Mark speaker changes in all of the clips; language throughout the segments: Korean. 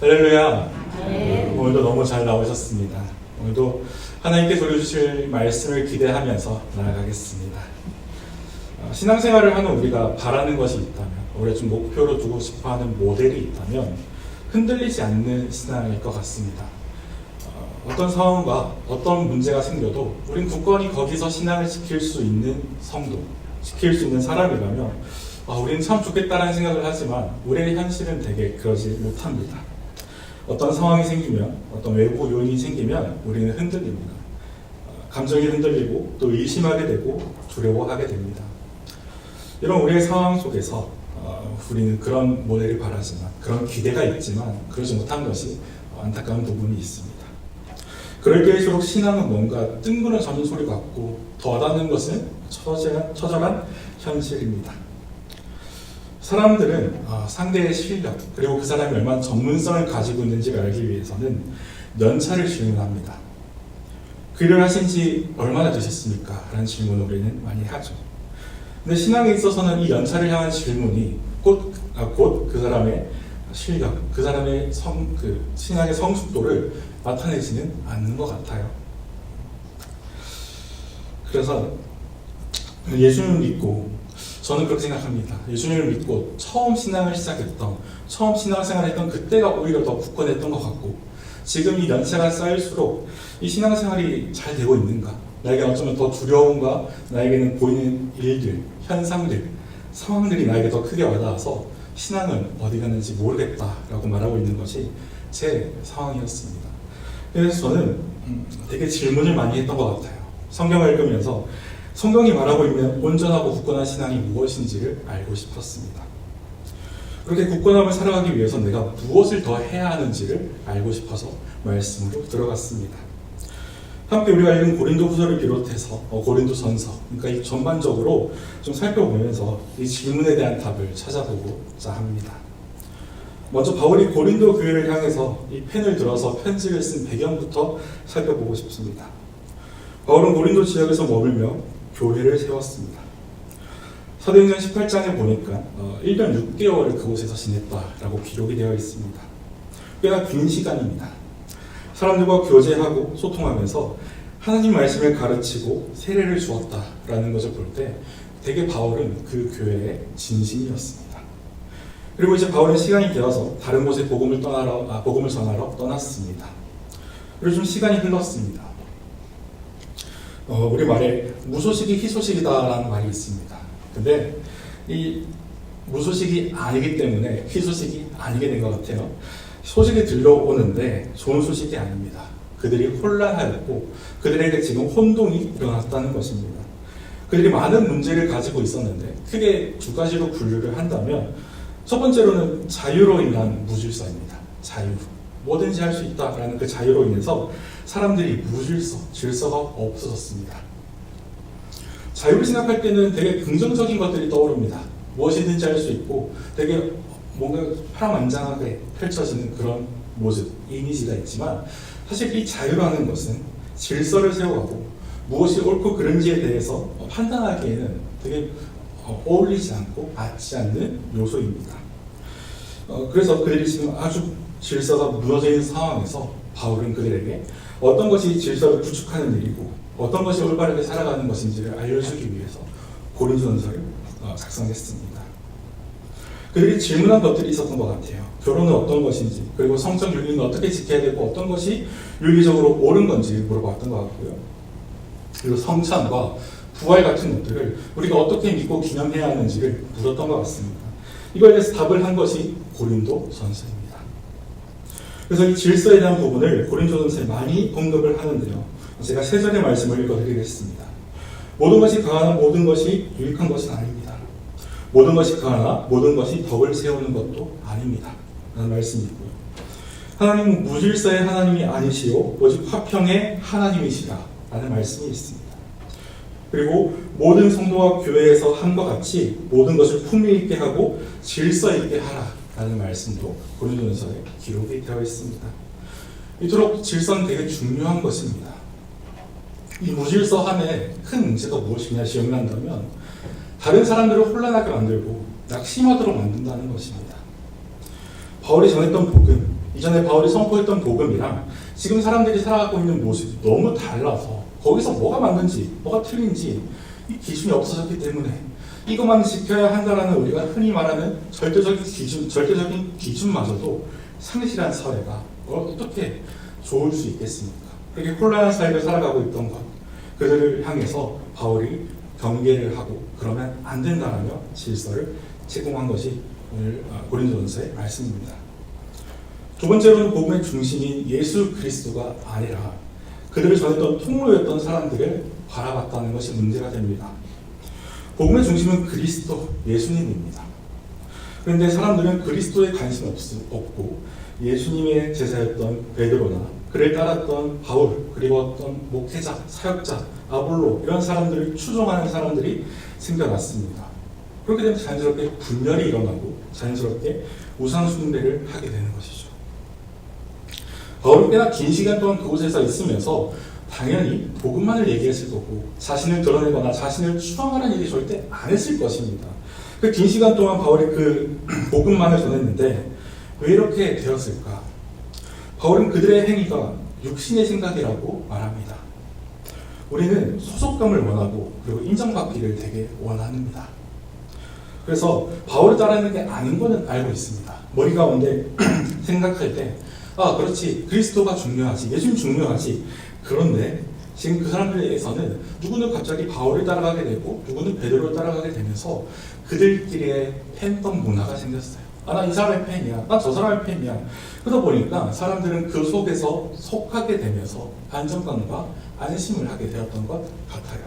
Speaker 1: 할렐루야.
Speaker 2: 네.
Speaker 1: 오늘도 너무 잘 나오셨습니다. 오늘도 하나님께 돌려주실 말씀을 기대하면서 나아가겠습니다. 어, 신앙생활을 하는 우리가 바라는 것이 있다면, 올해 좀 목표로 두고 싶어 하는 모델이 있다면 흔들리지 않는 신앙일 것 같습니다. 어, 어떤 상황과 어떤 문제가 생겨도 우린 굳건히 거기서 신앙을 지킬 수 있는 성도, 지킬 수 있는 사람이라면 아, 우리는 참 좋겠다라는 생각을 하지만 우리의 현실은 되게 그러지 못합니다. 어떤 상황이 생기면 어떤 외부 요인이 생기면 우리는 흔들립니다. 어, 감정이 흔들리고 또 의심하게 되고 두려워하게 됩니다. 이런 우리의 상황 속에서 어, 우리는 그런 모델을 바라지만 그런 기대가 있지만 그러지 못한 것이 안타까운 부분이 있습니다. 그럴 때일수록 신앙은 뭔가 뜬구름 잡는 소리 같고 더 와닿는 것은 처절한, 처절한 현실입니다. 사람들은 어, 상대의 실력 그리고 그 사람이 얼마나 전문성을 가지고 있는지를 알기 위해서는 연차를 질문합니다. 그 일을 하신 지 얼마나 되셨습니까? 라는 질문을 우리는 많이 하죠. 근데 신앙에 있어서는 이 연차를 향한 질문이 곧그 사람의 실력, 그 사람의 성, 그 신앙의 성숙도를 나타내지는 않는 것 같아요. 그래서 예수님을 믿고 저는 그렇게 생각합니다. 예수님을 믿고 처음 신앙을 시작했던, 처음 신앙생활을 했던 그때가 오히려 더 굳건했던 것 같고, 지금 이 연세가 쌓일수록 이 신앙생활이 잘 되고 있는가? 나에게 어쩌면 더 두려움과 나에게는 보이는 일들, 현상들, 상황들이 나에게 더 크게 와닿아서 신앙은 어디 갔는지 모르겠다라고 말하고 있는 것이 제 상황이었습니다. 그래서 저는 음, 되게 질문을 많이 했던 것 같아요. 성경을 읽으면서 성경이 말하고 있는 온전하고 굳건한 신앙이 무엇인지를 알고 싶었습니다. 그렇게 굳건함을 살아가기 위해서 내가 무엇을 더 해야 하는지를 알고 싶어서 말씀으로 들어갔습니다. 함께 우리가 읽은 고린도 후서를 비롯해서 어, 고린도 전서, 그러니까 이 전반적으로 좀 살펴보면서 이 질문에 대한 답을 찾아보고자 합니다. 먼저 바울이 고린도 교회를 향해서 이 펜을 들어서 편지를 쓴 배경부터 살펴보고 싶습니다. 바울은 고린도 지역에서 머물며 교회를 세웠습니다. 사도행전 18장에 보니까 어, 1년 6개월을 그곳에서 지냈다라고 기록이 되어 있습니다. 꽤나 긴 시간입니다. 사람들과 교제하고 소통하면서 하나님 말씀을 가르치고 세례를 주었다라는 것을 볼 때 되게 바울은 그 교회의 진심이었습니다. 그리고 이제 바울은 시간이 되어서 다른 곳에 복음을 떠나러 아, 복음을 전하러 떠났습니다. 그리고 좀 시간이 흘렀습니다. 어, 우리 말에 무소식이 희소식이다라는 말이 있습니다. 근데 이 무소식이 아니기 때문에 희소식이 아니게 된 것 같아요. 소식이 들려오는데 좋은 소식이 아닙니다. 그들이 혼란하였고 그들에게 지금 혼동이 일어났다는 것입니다. 그들이 많은 문제를 가지고 있었는데 크게 두 가지로 분류를 한다면 첫 번째로는 자유로 인한 무질서입니다. 자유. 뭐든지 할 수 있다라는 그 자유로 인해서 사람들이 무질서, 질서가 없어졌습니다. 자유를 생각할 때는 되게 긍정적인 것들이 떠오릅니다. 무엇이든지 할 수 있고 되게 뭔가 파란만장하게 펼쳐지는 그런 모습, 이미지가 있지만 사실 이 자유라는 것은 질서를 세워가고 무엇이 옳고 그른지에 대해서 판단하기에는 되게 어, 어울리지 않고 맞지 않는 요소입니다. 어, 그래서 그들이 지금 아주 질서가 무너져 있는 상황에서 바울은 그들에게 어떤 것이 질서를 구축하는 일이고 어떤 것이 올바르게 살아가는 것인지를 알려주기 위해서 고린도전서를 어, 작성했습니다. 그들이 질문한 것들이 있었던 것 같아요. 결혼은 어떤 것인지, 그리고 성적 윤리는 어떻게 지켜야 되고 어떤 것이 윤리적으로 옳은 건지 물어봤던 것 같고요. 그리고 성찬과 부활 같은 것들을 우리가 어떻게 믿고 기념해야 하는지를 물었던 것 같습니다. 이거에 대해서 답을 한 것이 고린도 전서입니다. 그래서 이 질서에 대한 부분을 고린도 전서에 많이 언급을 하는데요. 제가 세 절의 말씀을 읽어드리겠습니다. 모든 것이 강하나 모든 것이 유익한 것은 아닙니다. 모든 것이 강하나 모든 것이 덕을 세우는 것도 아닙니다. 라는 말씀이 있고요. 하나님은 무질서의 하나님이 아니시오 오직 화평의 하나님이시다 라는 말씀이 있습니다. 그리고 모든 성도와 교회에서 함과 같이 모든 것을 품위 있게 하고 질서 있게 하라 라는 말씀도 고린도전서에 기록이 되어 있습니다. 이토록 질서는 되게 중요한 것입니다. 이 무질서함의 큰 문제가 무엇이냐 기억난다면 다른 사람들을 혼란하게 만들고 낙심하도록 만든다는 것입니다. 바울이 전했던 복음, 이전에 바울이 선포했던 복음이랑 지금 사람들이 살아가고 있는 모습이 너무 달라서 거기서 뭐가 맞는지 뭐가 틀린지 이 기준이 없어졌기 때문에 이것만 지켜야 한다라는 우리가 흔히 말하는 절대적인 기준, 절대적인 기준마저도 상실한 사회가 어떻게 좋을 수 있겠습니까? 그렇게 혼란한 사회를 살아가고 있던 것, 그들을 향해서 바울이 경계를 하고 그러면 안 된다라며 질서를 제공한 것이 오늘 아, 고린도전서의 말씀입니다. 두 번째로는 복음의 중심인 예수 그리스도가 아니라 그들을 전했던 통로였던 사람들을 바라봤다는 것이 문제가 됩니다. 복음의 중심은 그리스도, 예수님입니다. 그런데 사람들은 그리스도에 관심 없고 예수님의 제자였던 베드로나 그를 따랐던 바울 그리고 어떤 목회자, 사역자, 아볼로 이런 사람들을 추종하는 사람들이 생겨났습니다. 그렇게 되면 자연스럽게 분열이 일어나고 자연스럽게 우상 숭배를 하게 되는 것이죠. 바울은 꽤나 긴 시간 동안 그곳에서 있으면서 당연히 복음만을 얘기했을 거고 자신을 드러내거나 자신을 추앙하는 일이 절대 안 했을 것입니다. 그 긴 시간 동안 바울이 그 복음만을 전했는데 왜 이렇게 되었을까? 바울은 그들의 행위가 육신의 생각이라고 말합니다. 우리는 소속감을 원하고 그리고 인정받기를 되게 원합니다. 그래서 바울을 따르는 게 아닌 거는 알고 있습니다. 머리 가운데 생각할 때, 아, 그렇지. 그리스도가 중요하지. 예수님 중요하지. 그런데 지금 그 사람들에게서는 누구는 갑자기 바울을 따라가게 되고 누구는 베드로를 따라가게 되면서 그들끼리의 팬덤 문화가 생겼어요. 아, 나 이 사람의 팬이야. 나 저 사람의 팬이야. 그러다 보니까 사람들은 그 속에서 속하게 되면서 안정감과 안심을 하게 되었던 것 같아요.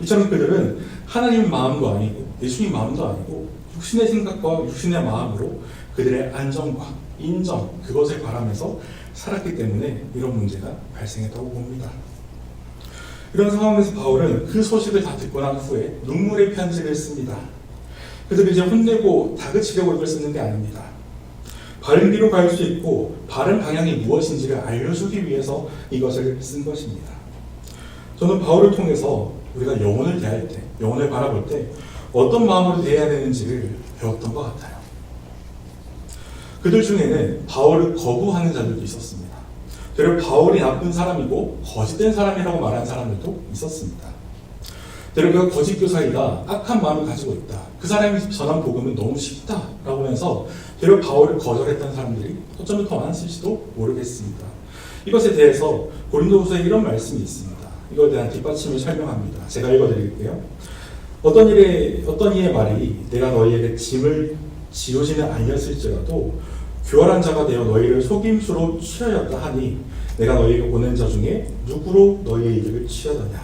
Speaker 1: 이처럼 그들은 하나님 마음도 아니고 예수님 마음도 아니고 육신의 생각과 육신의 마음으로 그들의 안정과 인정 그것을 바라면서 살았기 때문에 이런 문제가 발생했다고 봅니다. 이런 상황에서 바울은 그 소식을 다 듣고 난 후에 눈물의 편지를 씁니다. 그들을 이제 혼내고 다그치려고 이걸 쓰는 게 아닙니다. 바른 길로 갈 수 있고 바른 방향이 무엇인지를 알려주기 위해서 이것을 쓴 것입니다. 저는 바울을 통해서 우리가 영혼을 대할 때, 영혼을 바라볼 때 어떤 마음으로 대해야 되는지를 배웠던 것 같아요. 그들 중에는 바울을 거부하는 자들도 있었습니다. 되려 바울이 나쁜 사람이고 거짓된 사람이라고 말하는 사람들도 있었습니다. 되려 그가 거짓 교사이다, 악한 마음을 가지고 있다. 그 사람이 전한 복음은 너무 쉽다라고 하면서 되려 바울을 거절했던 사람들이 어쩌면 더 많았을지도 모르겠습니다. 이것에 대해서 고린도후서에 이런 말씀이 있습니다. 이거에 대한 뒷받침을 설명합니다. 제가 읽어드릴게요. 어떤 일에 어떤 이의 말이 내가 너희에게 짐을 지우지는 아니었을지라도 교활한 자가 되어 너희를 속임수로 취하였다 하니 내가 너희에게 보낸 자 중에 누구로 너희의 이득을 취하더냐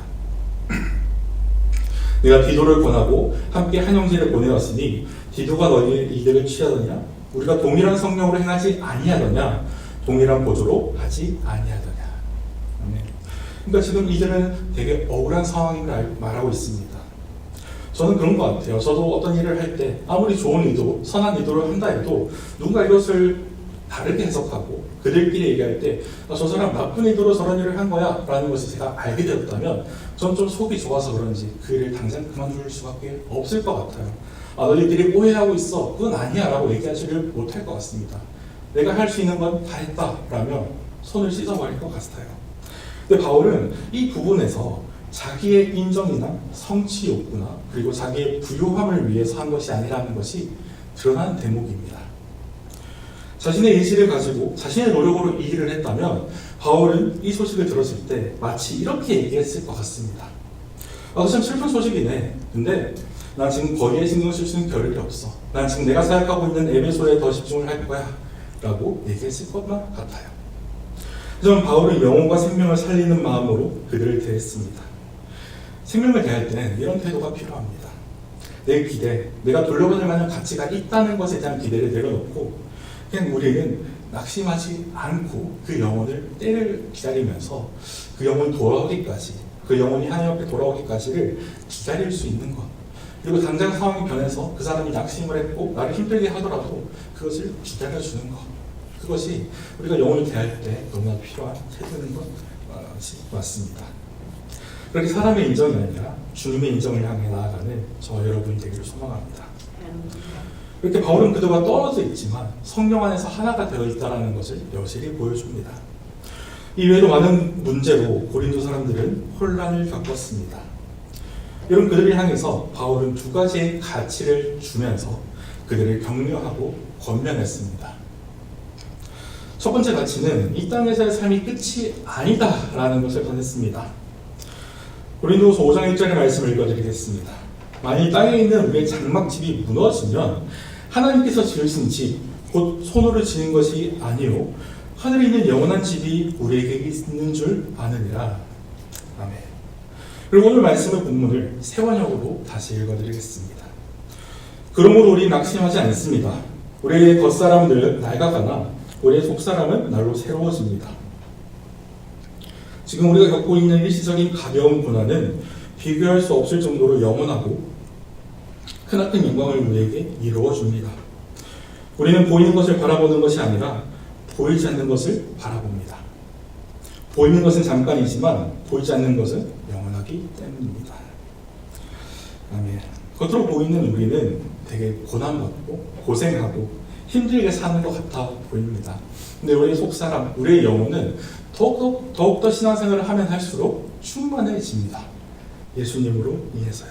Speaker 1: 내가 디도를 권하고 함께 한 형제를 보내었으니 디도가 너희의 이득을 취하더냐 우리가 동일한 성령으로 행하지 아니하더냐 동일한 보조로 하지 아니하더냐. 그러니까 지금 이들은 되게 억울한 알- 말하고 있습니다. 저는 그런 것 같아요. 저도 어떤 일을 할 때 아무리 좋은 의도, 선한 의도를 한다 해도 누군가 이것을 다르게 해석하고 그들끼리 얘기할 때 저 사람 나쁜 의도로 저런 일을 한 거야 라는 것을 제가 알게 되었다면 전좀 속이 좋아서 그런지 그 일을 당장 그만둘 수밖에 없을 것 같아요. 아, 너희들이 오해하고 있어. 그건 아니야 라고 얘기하지를 못할 것 같습니다. 내가 할 수 있는 건 다 했다 라며 손을 씻어버릴 것 같아요. 근데 바울은 이 부분에서 자기의 인정이나 성취 욕구나 그리고 자기의 부요함을 위해서 한 것이 아니라는 것이 드러난 대목입니다. 자신의 의지를 가지고 자신의 노력으로 이 일을 했다면 바울은 이 소식을 들었을 때 마치 이렇게 얘기했을 것 같습니다. 아, 참 슬픈 소식이네. 근데 난 지금 거기에 신경 쓸 수 있는 겨를이 없어. 난 지금 내가 생각하고 있는 에베소에 더 집중을 할 거야. 라고 얘기했을 것만 같아요. 하지만 바울은 영혼과 생명을 살리는 마음으로 그들을 대했습니다. 생명을 대할 때는 이런 태도가 필요합니다. 내 기대, 내가 돌려받을 만한 가치가 있다는 것에 대한 기대를 내려놓고 그냥 우리는 낙심하지 않고 그 영혼을 때를 기다리면서 그 영혼이 돌아오기까지 그 영혼이 하나님 앞에 돌아오기까지를 기다릴 수 있는 것 그리고 당장 상황이 변해서 그 사람이 낙심을 했고 나를 힘들게 하더라도 그것을 기다려주는 것 그것이 우리가 영혼을 대할 때 너무나 필요한 태도인 것 맞습니다. 그렇게 사람의 인정이 아니라 주님의 인정을 향해 나아가는 저 여러분이 되기를 소망합니다. 이렇게 바울은 그들과 떨어져 있지만 성령 안에서 하나가 되어 있다는 것을 여실히 보여줍니다. 이외에도 많은 문제로 고린도 사람들은 혼란을 겪었습니다. 이런 그들을 향해서 바울은 두 가지의 가치를 주면서 그들을 격려하고 권면했습니다. 첫 번째 가치는 이 땅에서의 삶이 끝이 아니다라는 것을 전했습니다. 고린도후서 5장 1절의 말씀을 읽어드리겠습니다. 만일 땅에 있는 우리의 장막집이 무너지면 하나님께서 지으신 집, 곧 손으로 지은 것이 아니요 하늘에 있는 영원한 집이 우리에게 있는 줄 아느니라. 아멘. 그리고 오늘 말씀의 본문을 세원역으로 다시 읽어드리겠습니다. 그러므로 우리 낙심하지 않습니다. 우리의 겉사람들 낡아가나 우리의 속사람은 날로 새로워집니다. 지금 우리가 겪고 있는 일시적인 가벼운 고난은 비교할 수 없을 정도로 영원하고 크나큰 영광을 우리에게 이루어 줍니다. 우리는 보이는 것을 바라보는 것이 아니라 보이지 않는 것을 바라봅니다. 보이는 것은 잠깐이지만 보이지 않는 것은 영원하기 때문입니다. 아멘. 겉으로 보이는 우리는 되게 고난받고 고생하고 힘들게 사는 것 같아 보입니다. 근데 우리 속사람, 우리의 영혼은 더욱더, 더욱더 신앙생활을 하면 할수록 충만해집니다. 예수님으로 인해서요.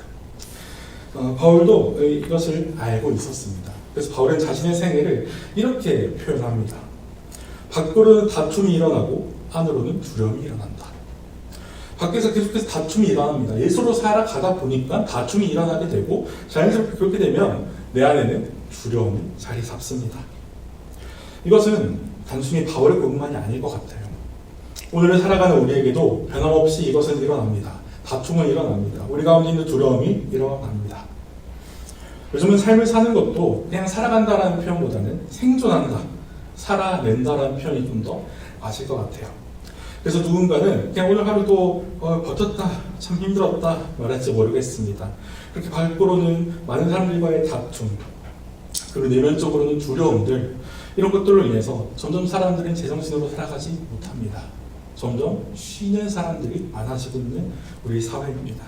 Speaker 1: 어, 바울도 이것을 알고 있었습니다. 그래서 바울은 자신의 생애를 이렇게 표현합니다. 밖으로는 다툼이 일어나고 안으로는 두려움이 일어난다. 밖에서 계속해서 다툼이 일어납니다. 예수로 살아가다 보니까 다툼이 일어나게 되고 자연스럽게 그렇게 되면 내 안에는 두려움이 자리 잡습니다. 이것은 단순히 바울의 것만이 아닐 것 같아요. 오늘을 살아가는 우리에게도 변함없이 이것은 일어납니다. 다툼은 일어납니다. 우리 가운데 있는 두려움이 일어납니다. 요즘은 삶을 사는 것도 그냥 살아간다라는 표현보다는 생존한다, 살아낸다라는 표현이 좀 더 맞을 것 같아요. 그래서 누군가는 그냥 오늘 하루도 어, 버텼다, 참 힘들었다 말할지 모르겠습니다. 그렇게 밖으로는 많은 사람들과의 다툼, 그리고 내면적으로는 두려움들, 이런 것들로 인해서 점점 사람들은 제정신으로 살아가지 못합니다. 점점 쉬는 사람들이 많아지고 있는 우리 사회입니다.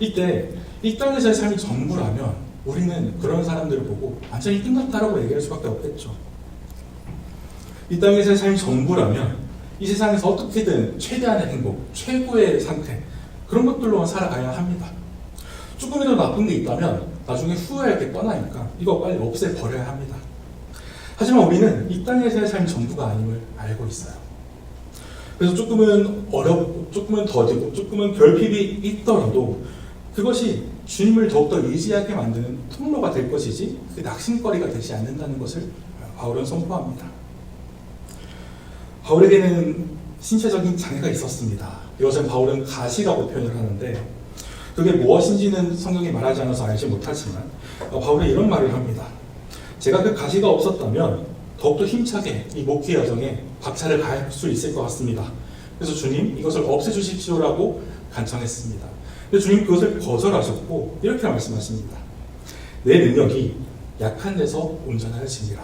Speaker 1: 이때 이 땅에서의 삶이 전부라면 우리는 그런 사람들을 보고 완전히 끝났다라고 얘기할 수밖에 없겠죠. 이 땅에서의 삶이 전부라면 이 세상에서 어떻게든 최대한의 행복, 최고의 상태 그런 것들로만 살아가야 합니다. 조금이라도 나쁜 게 있다면 나중에 후회할 게 뻔하니까 이거 빨리 없애버려야 합니다. 하지만 우리는 이 땅에서의 삶이 전부가 아님을 알고 있어요. 그래서 조금은 어렵고 조금은 더디고 조금은 결핍이 있더라도 그것이 주님을 더욱더 의지하게 만드는 통로가 될 것이지 그 낙심거리가 되지 않는다는 것을 바울은 선포합니다. 바울에게는 신체적인 장애가 있었습니다. 이것은 바울은 가시라고 표현을 하는데 그게 무엇인지는 성경이 말하지 않아서 알지 못하지만 바울은 이런 말을 합니다. 제가 그 가시가 없었다면 더욱더 힘차게 이 목회 여정에 박차를 가할 수 있을 것 같습니다. 그래서 주님 이것을 없애주십시오라고 간청했습니다. 근데 주님 그것을 거절하셨고 이렇게 말씀하십니다. 내 능력이 약한 데서 온전하여지니라.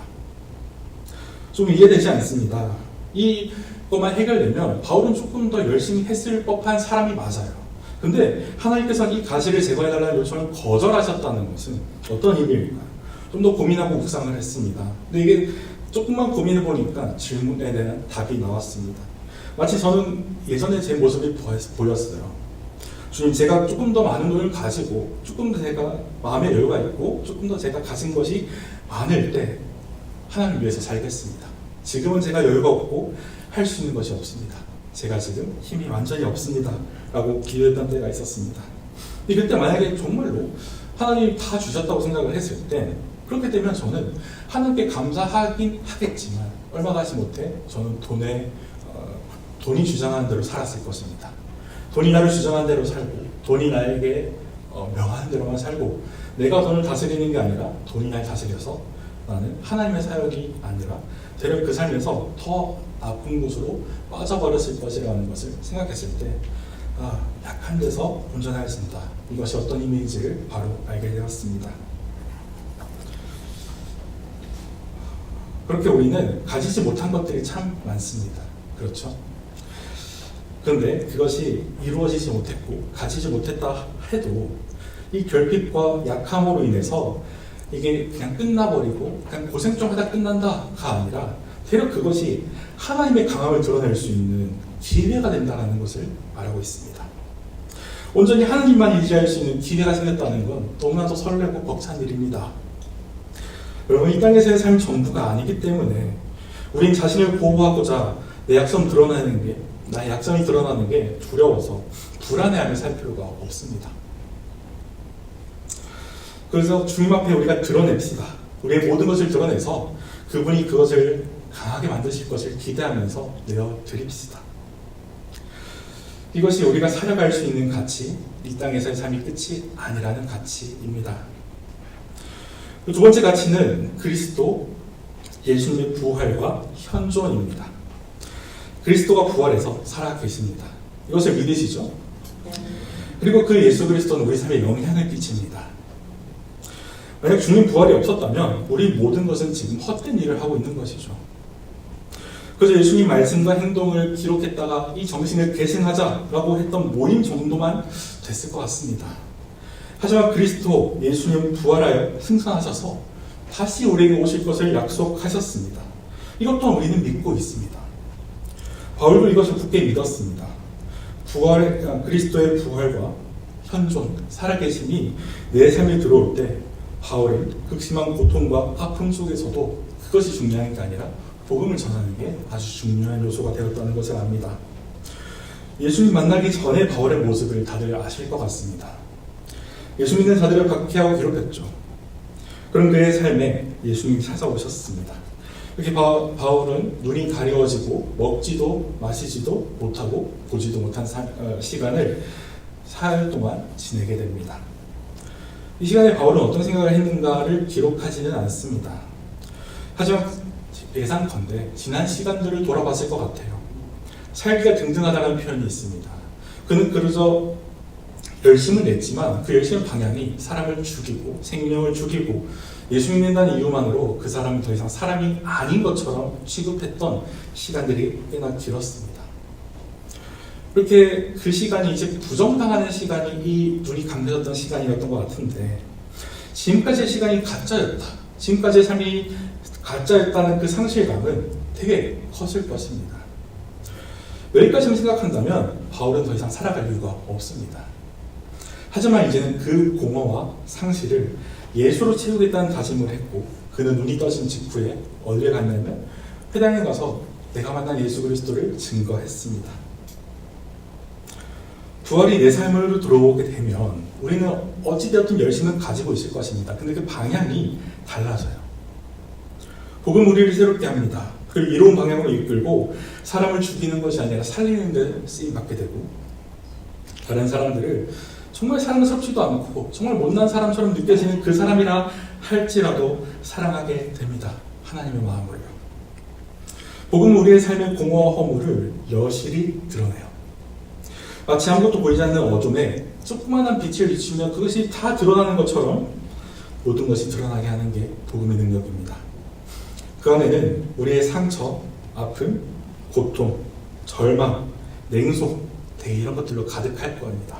Speaker 1: 좀 이해되지 않습니다. 이것만 해결되면 바울은 조금 더 열심히 했을 법한 사람이 맞아요. 근데 하나님께서 이 가시를 제거해달라는 요청을 거절하셨다는 것은 어떤 의미일까요? 좀 더 고민하고 묵상을 했습니다. 근데 이게 조금만 고민해 보니까 질문에 대한 답이 나왔습니다. 마치 저는 예전에 제 모습이 보였어요. 주님, 제가 조금 더 많은 돈을 가지고, 조금 더 제가 마음의 여유가 있고, 조금 더 제가 가진 것이 많을 때, 하나님 위해서 살겠습니다. 지금은 제가 여유가 없고, 할 수 있는 것이 없습니다. 제가 지금 힘이 완전히 없습니다. 라고 기도했던 때가 있었습니다. 그때 만약에 정말로 하나님이 다 주셨다고 생각을 했을 때, 그렇게 되면 저는 하나님께 감사하긴 하겠지만 얼마 가지 못해 저는 돈에 어, 돈이 주장하는 대로 살았을 것입니다. 돈이 나를 주장하는 대로 살고 돈이 나에게 어, 명하는 대로만 살고 내가 돈을 다스리는 게 아니라 돈이 날 다스려서 나는 하나님의 사역이 아니라 되려 그 삶에서 더 나쁜 곳으로 빠져버렸을 것이라는 것을 생각했을 때 아, 약한 데서 온전하였습니다. 이것이 어떤 의미인지를 바로 알게 되었습니다. 그렇게 우리는 가지지 못한 것들이 참 많습니다. 그렇죠? 그런데 그것이 이루어지지 못했고 가지지 못했다 해도 이 결핍과 약함으로 인해서 이게 그냥 끝나버리고 그냥 고생 좀 하다 끝난다가 아니라 대략 그것이 하나님의 강함을 드러낼 수 있는 기회가 된다는 것을 말하고 있습니다. 온전히 하나님만 의지할 수 있는 기회가 생겼다는 건 너무나도 설레고 벅찬 일입니다. 여러분 이 땅에서의 삶 전부가 아니기 때문에 우린 자신을 보호하고자 내 약점 드러나는 게 나의 약점이 드러나는 게 두려워서 불안해하며 살 필요가 없습니다. 그래서 주님 앞에 우리가 드러냅시다. 우리의 모든 것을 드러내서 그분이 그것을 강하게 만드실 것을 기대하면서 내어 드립시다. 이것이 우리가 살아갈 수 있는 가치, 이 땅에서의 삶이 끝이 아니라는 가치입니다. 그두 번째 가치는 그리스도 예수님의 부활과 현존입니다. 그리스도가 부활해서 살아 계십니다. 이것을 믿으시죠? 그리고 그 예수 그리스도는 우리 삶에 영향을 끼칩니다. 만약 주님 부활이 없었다면 우리 모든 것은 지금 헛된 일을 하고 있는 것이죠. 그래서 예수님 말씀과 행동을 기록했다가 이 정신을 계승하자라고 했던 모임 정도만 됐을 것 같습니다. 하지만 그리스도 예수님 부활하여 승천하셔서 다시 우리에게 오실 것을 약속하셨습니다. 이것 또한 우리는 믿고 있습니다. 바울도 이것을 굳게 믿었습니다. 부활, 아, 그리스도의 부활과 현존, 살아계심이 내 삶에 들어올 때 바울은 극심한 고통과 아픔 속에서도 그것이 중요한 게 아니라 복음을 전하는 게 아주 중요한 요소가 되었다는 것을 압니다. 예수님 만나기 전에 바울의 모습을 다들 아실 것 같습니다. 예수 믿는 자들을 박해하고 괴롭혔죠. 그런 그의 삶에 예수님이 찾아오셨습니다. 이렇게 바, 바울은 눈이 가려워지고 먹지도 마시지도 못하고 보지도 못한 사, 어, 시간을 사흘 동안 지내게 됩니다. 이 시간에 바울은 어떤 생각을 했는가를 기록하지는 않습니다. 하지만 예상컨대 지난 시간들을 돌아봤을 것 같아요. 살기가 등등하다는 표현이 있습니다. 그는 그러저 열심을 냈지만 그 열심의 방향이 사람을 죽이고 생명을 죽이고 예수 믿는다는 이유만으로 그 사람이 더 이상 사람이 아닌 것처럼 취급했던 시간들이 꽤나 길었습니다. 그렇게 그 시간이 이제 부정당하는 시간이 이 눈이 감겨졌던 시간이었던 것 같은데 지금까지의 시간이 가짜였다. 지금까지의 삶이 가짜였다는 그 상실감은 되게 컸을 것입니다. 여기까지만 생각한다면 바울은 더 이상 살아갈 이유가 없습니다. 하지만 이제는 그 공허와 상실을 예수로 채우겠다는 다짐을 했고 그는 눈이 떠진 직후에 어디에 갔냐면 회당에 가서 내가 만난 예수 그리스도를 증거했습니다. 부활이 내 삶으로 들어오게 되면 우리는 어찌되었든 열심은 가지고 있을 것입니다. 근데 그 방향이 달라져요. 복음 우리를 새롭게 합니다. 그리고 이로운 방향으로 이끌고 사람을 죽이는 것이 아니라 살리는 데 쓰임 받게 되고 다른 사람들을 정말 사랑스럽지도 않고 정말 못난 사람처럼 느껴지는 그 사람이라 할지라도 사랑하게 됩니다. 하나님의 마음으로요. 복음 우리의 삶의 공허와 허물을 여실히 드러내요. 마치 아무것도 보이지 않는 어둠에 조그마한 빛을 비추면 그것이 다 드러나는 것처럼 모든 것이 드러나게 하는 게 복음의 능력입니다. 그 안에는 우리의 상처, 아픔, 고통, 절망, 냉소, 되게 이런 것들로 가득할 겁니다.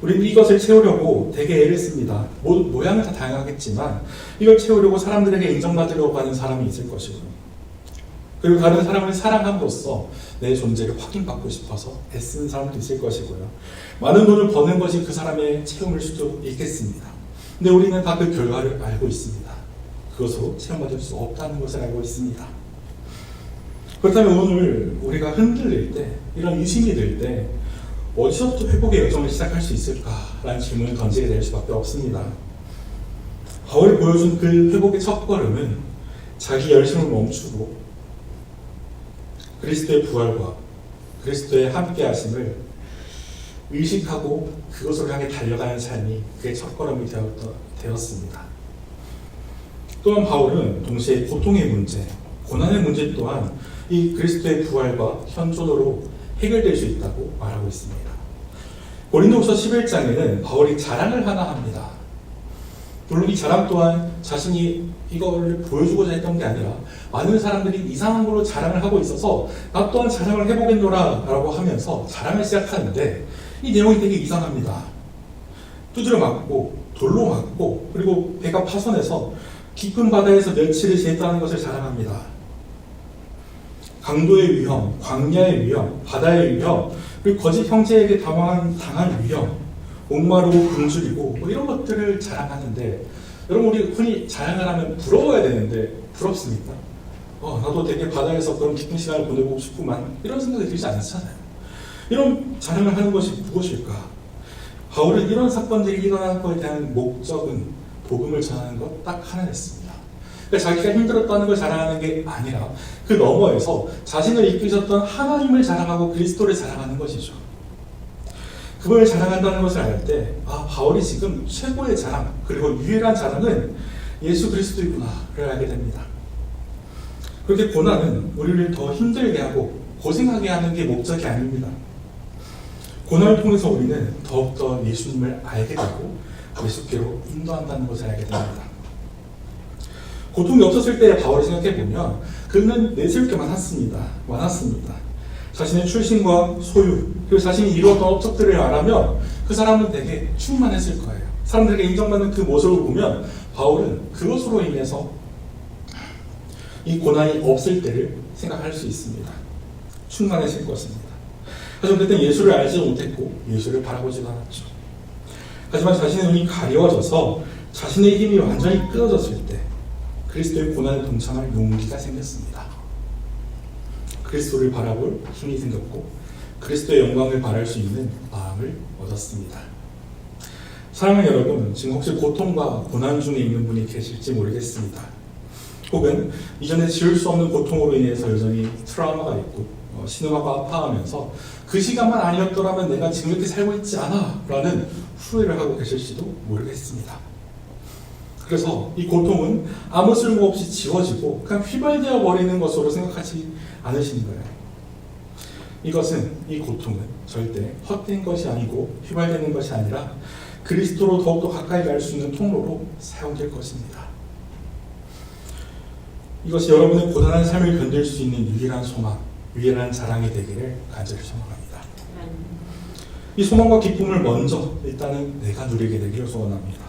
Speaker 1: 우리는 이것을 채우려고 되게 애를 씁니다. 모, 모양은 다 다양하겠지만 이걸 채우려고 사람들에게 인정받으려고 하는 사람이 있을 것이고 그리고 다른 사람을 사랑함으로써 내 존재를 확인받고 싶어서 애쓰는 사람도 있을 것이고요. 많은 돈을 버는 것이 그 사람의 채움일 수도 있겠습니다. 근데 우리는 다 그 결과를 알고 있습니다. 그것으로 체험받을 수 없다는 것을 알고 있습니다. 그렇다면 오늘 우리가 흔들릴 때, 이런 의심이 들 때, 어디서부터 회복의 여정을 시작할 수 있을까라는 질문을 던지게 될 수밖에 없습니다. 바울이 보여준 그 회복의 첫 걸음은 자기 열심을 멈추고 그리스도의 부활과 그리스도의 함께하심을 의식하고 그것을 향해 달려가는 삶이 그의 첫 걸음이 되었습니다. 또한 바울은 동시에 고통의 문제, 고난의 문제 또한 이 그리스도의 부활과 현존으로 해결될 수 있다고 말하고 있습니다. 고린도후서 11장에는 바울이 자랑을 하나 합니다. 물론 이 자랑 또한 자신이 이걸 보여주고자 했던 게 아니라 많은 사람들이 이상한 걸로 자랑을 하고 있어서 나 또한 자랑을 해보겠노라 라고 하면서 자랑을 시작하는데 이 내용이 되게 이상합니다. 두드려 맞고 돌로 맞고 그리고 배가 파손해서 깊은 바다에서 며칠을 지냈다는 것을 자랑합니다. 강도의 위험, 광야의 위험, 바다의 위험, 그리고 거짓 형제에게 당한, 당한 위험, 목마르고 굶주리고 뭐 이런 것들을 자랑하는데 여러분 우리 흔히 자랑을 하면 부러워야 되는데 부럽습니까? 어, 나도 되게 바다에서 그런 기쁜 시간을 보내고 싶구만 이런 생각이 들지 않잖아요. 이런 자랑을 하는 것이 무엇일까? 바울은 이런 사건들이 일어난 것에 대한 목적은 복음을 전하는 것 딱 하나였습니다. 그러니까 자기가 힘들었다는 걸 자랑하는 게 아니라 그 너머에서 자신을 이끄셨던 하나님을 자랑하고 그리스도를 자랑하는 것이죠. 그걸 자랑한다는 것을 알 때, 아, 바울이 지금 최고의 자랑, 그리고 유일한 자랑은 예수 그리스도이구나를 알게 됩니다. 그렇게 고난은 우리를 더 힘들게 하고 고생하게 하는 게 목적이 아닙니다. 고난을 통해서 우리는 더욱더 예수님을 알게 되고 예수께로 인도한다는 것을 알게 됩니다. 고통이 없었을 때 바울이 생각해 보면 그는 내세울 게 많았습니다. 많았습니다. 자신의 출신과 소유 그리고 자신이 이루었던 업적들을 말하면 그 사람은 되게 충만했을 거예요. 사람들에게 인정받는 그 모습을 보면 바울은 그것으로 인해서 이 고난이 없을 때를 생각할 수 있습니다. 충만해질 것입니다. 하지만 그때 예수를 알지 못했고 예수를 바라보지도 않았죠. 하지만 자신의 눈이 가려워져서 자신의 힘이 완전히 끊어졌을 때 그리스도의 고난에 동참할 용기가 생겼습니다. 그리스도를 바라볼 힘이 생겼고 그리스도의 영광을 바랄 수 있는 마음을 얻었습니다. 사랑하는 여러분, 지금 혹시 고통과 고난 중에 있는 분이 계실지 모르겠습니다. 혹은 이전에 지울 수 없는 고통으로 인해서 여전히 트라우마가 있고 어, 신음하고 아파하면서 그 시간만 아니었더라면 내가 지금 이렇게 살고 있지 않아 라는 후회를 하고 계실지도 모르겠습니다. 그래서 이 고통은 아무 쓸모 없이 지워지고 그냥 휘발되어 버리는 것으로 생각하지 않으시는 거예요. 이것은 이 고통은 절대 헛된 것이 아니고 휘발되는 것이 아니라 그리스도로 더욱더 가까이 갈 수 있는 통로로 사용될 것입니다. 이것이 여러분의 고단한 삶을 견딜 수 있는 유일한 소망, 유일한 자랑이 되기를 간절히 소망합니다. 이 소망과 기쁨을 먼저 일단은 내가 누리게 되기를 소원합니다.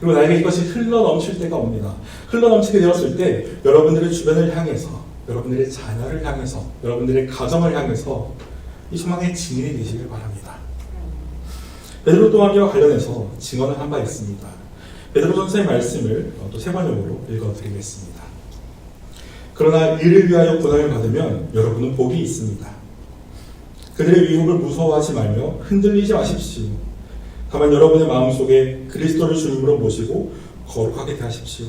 Speaker 1: 그리고 나에게 이것이 흘러 넘칠 때가 옵니다. 흘러 넘치게 되었을 때 여러분들의 주변을 향해서, 여러분들의 자녀를 향해서, 여러분들의 가정을 향해서 이 소망의 증인이 되시길 바랍니다. 베드로 또한과 관련해서 증언을 한 바 있습니다. 베드로 전서의 말씀을 또 세 번역으로 읽어드리겠습니다. 그러나 이를 위하여 고난을 받으면 여러분은 복이 있습니다. 그들의 위협을 무서워하지 말며 흔들리지 마십시오. 다만 여러분의 마음속에 그리스도를 주님으로 모시고 거룩하게 대하십시오.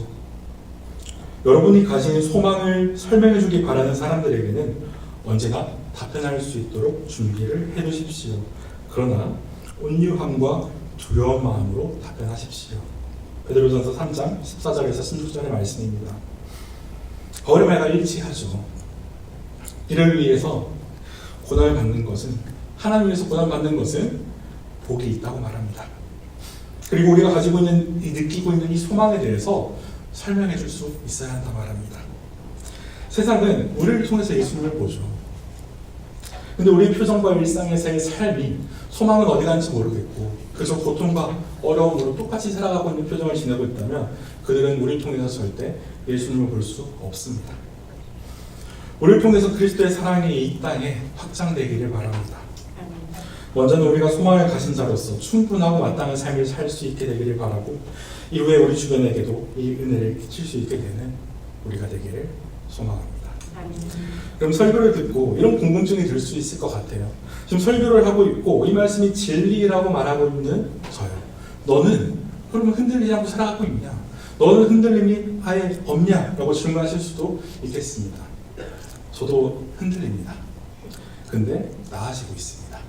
Speaker 1: 여러분이 가진 소망을 설명해 주기 바라는 사람들에게는 언제나 답변할 수 있도록 준비를 해 두십시오. 그러나 온유함과 두려운 마음으로 답변하십시오. 베드로전서 3장 14절에서 16절의 말씀입니다. 바울의 말과 일치하죠. 이를 위해서 고난을 받는 것은 하나님 위해서 고난 받는 것은 복이 있다고 말합니다. 그리고 우리가 가지고 있는 이 느끼고 있는 이 소망에 대해서 설명해 줄 수 있어야 한다 말합니다. 세상은 우리를 통해서 예수님을 보죠. 근데 우리의 표정과 일상에서의 삶이 소망은 어디 간지 모르겠고 그래서 고통과 어려움으로 똑같이 살아가고 있는 표정을 지내고 있다면 그들은 우리를 통해서 절대 예수님을 볼 수 없습니다. 우리를 통해서 그리스도의 사랑이 이 땅에 확장되기를 바랍니다. 먼저는 우리가 소망을 가진 자로서 충분하고 마땅한 삶을 살 수 있게 되기를 바라고 이후에 우리 주변에게도 이 은혜를 끼칠 수 있게 되는 우리가 되기를 소망합니다. 그럼 설교를 듣고 이런 궁금증이 들 수 있을 것 같아요. 지금 설교를 하고 있고 이 말씀이 진리라고 말하고 있는 저요. 너는 그러면 흔들리지 않고 살아가고 있냐? 너는 흔들림이 아예 없냐? 라고 질문하실 수도 있겠습니다. 저도 흔들립니다. 근데 나아지고 있습니다.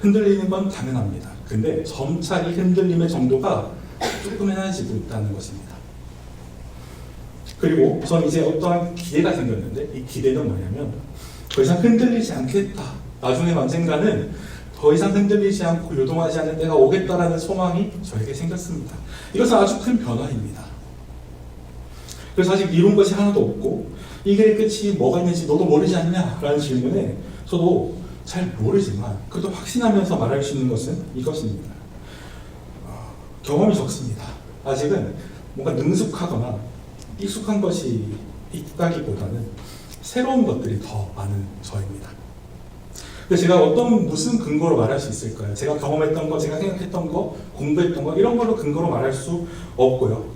Speaker 1: 흔들리는 건 당연합니다. 근데 점차 이 흔들림의 정도가 조금 해나지고 있다는 것입니다. 그리고 우선 이제 어떠한 기대가 생겼는데 이 기대는 뭐냐면 더 이상 흔들리지 않겠다. 나중에 언젠가는 더 이상 흔들리지 않고 요동하지 않는 때가 오겠다라는 소망이 저에게 생겼습니다. 이것은 아주 큰 변화입니다. 그래서 아직 이룬 것이 하나도 없고 이 길의 끝이 뭐가 있는지 너도 모르지 않냐? 라는 질문에 저도 잘 모르지만 그래도 확신하면서 말할 수 있는 것은 이것입니다. 어, 경험이 적습니다. 아직은 뭔가 능숙하거나 익숙한 것이 있다기보다는 새로운 것들이 더 많은 저입니다. 근데 제가 어떤 무슨 근거로 말할 수 있을까요? 제가 경험했던 거, 제가 생각했던 거, 공부했던 거 이런 걸로 근거로 말할 수 없고요.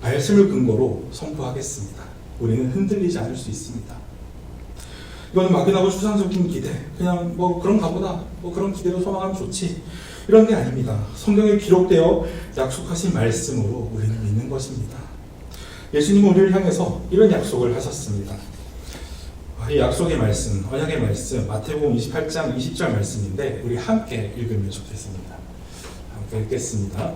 Speaker 1: 말씀을 근거로 선포하겠습니다. 우리는 흔들리지 않을 수 있습니다. 이건 막연하고 추상적인 기대, 그냥 뭐 그런가 보다, 뭐 그런 기대로 소망하면 좋지. 이런 게 아닙니다. 성경에 기록되어 약속하신 말씀으로 우리는 믿는 것입니다. 예수님은 우리를 향해서 이런 약속을 하셨습니다. 이 약속의 말씀, 언약의 말씀, 마태복음 28장 20절 말씀인데 우리 함께 읽으면 좋겠습니다. 함께 읽겠습니다.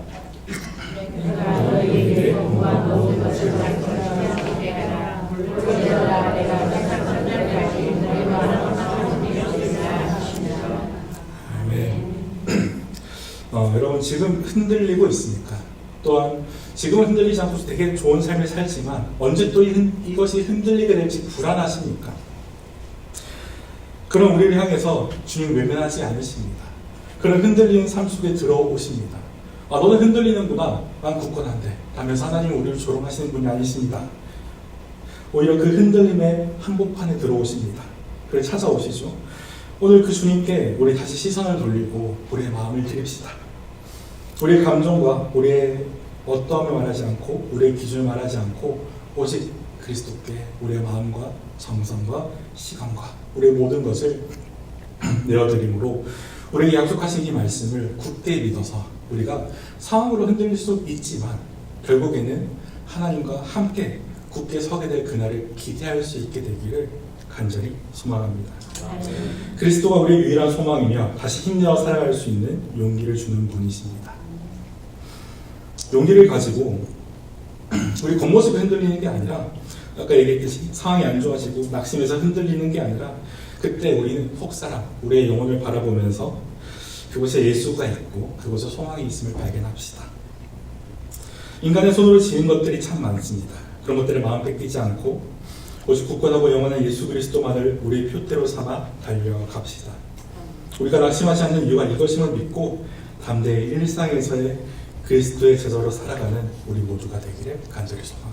Speaker 1: 어, 여러분 지금 흔들리고 있습니까? 또한 지금은 흔들리지 않고 되게 좋은 삶을 살지만 언제 또 이, 흔- 이것이 흔들리게 될지 불안하십니까? 그럼 우리를 향해서 주님 외면하지 않으십니다. 그런 흔들리는 삶 속에 들어오십니다. 아 너는 흔들리는구나. 난 굳건한데. 라면서 하나님 우리를 조롱하시는 분이 아니십니다. 오히려 그 흔들림의 한복판에 들어오십니다. 그래 찾아오시죠. 오늘 그 주님께 우리 다시 시선을 돌리고 우리의 마음을 드립시다. 우리의 감정과 우리의 어떠함을 말하지 않고 우리의 기준을 말하지 않고 오직 그리스도께 우리의 마음과 정성과 시간과 우리의 모든 것을 내어드림으로 우리에게 약속하신 이 말씀을 굳게 믿어서 우리가 상황으로 흔들릴 수 있지만 결국에는 하나님과 함께 굳게 서게 될 그날을 기대할 수 있게 되기를 간절히 소망합니다. 그리스도가 우리의 유일한 소망이며 다시 힘내어 살아갈 수 있는 용기를 주는 분이십니다. 용기를 가지고 우리 겉모습이 흔들리는 게 아니라 아까 얘기했듯이 상황이 안 좋아지고 낙심해서 흔들리는 게 아니라 그때 우리는 혹사람 우리의 영혼을 바라보면서 그곳에 예수가 있고 그곳에 소망이 있음을 발견합시다. 인간의 손으로 지은 것들이 참 많습니다. 그런 것들을 마음 뺏기지 않고 오직 굳건하고 영원한 예수 그리스도만을 우리의 표대로 삼아 달려갑시다. 우리가 낙심하지 않는 이유가 이것임을 믿고 담대히 일상에서의 그리스도의 제자로 살아가는 우리 모두가 되기를 간절히 소망합니다.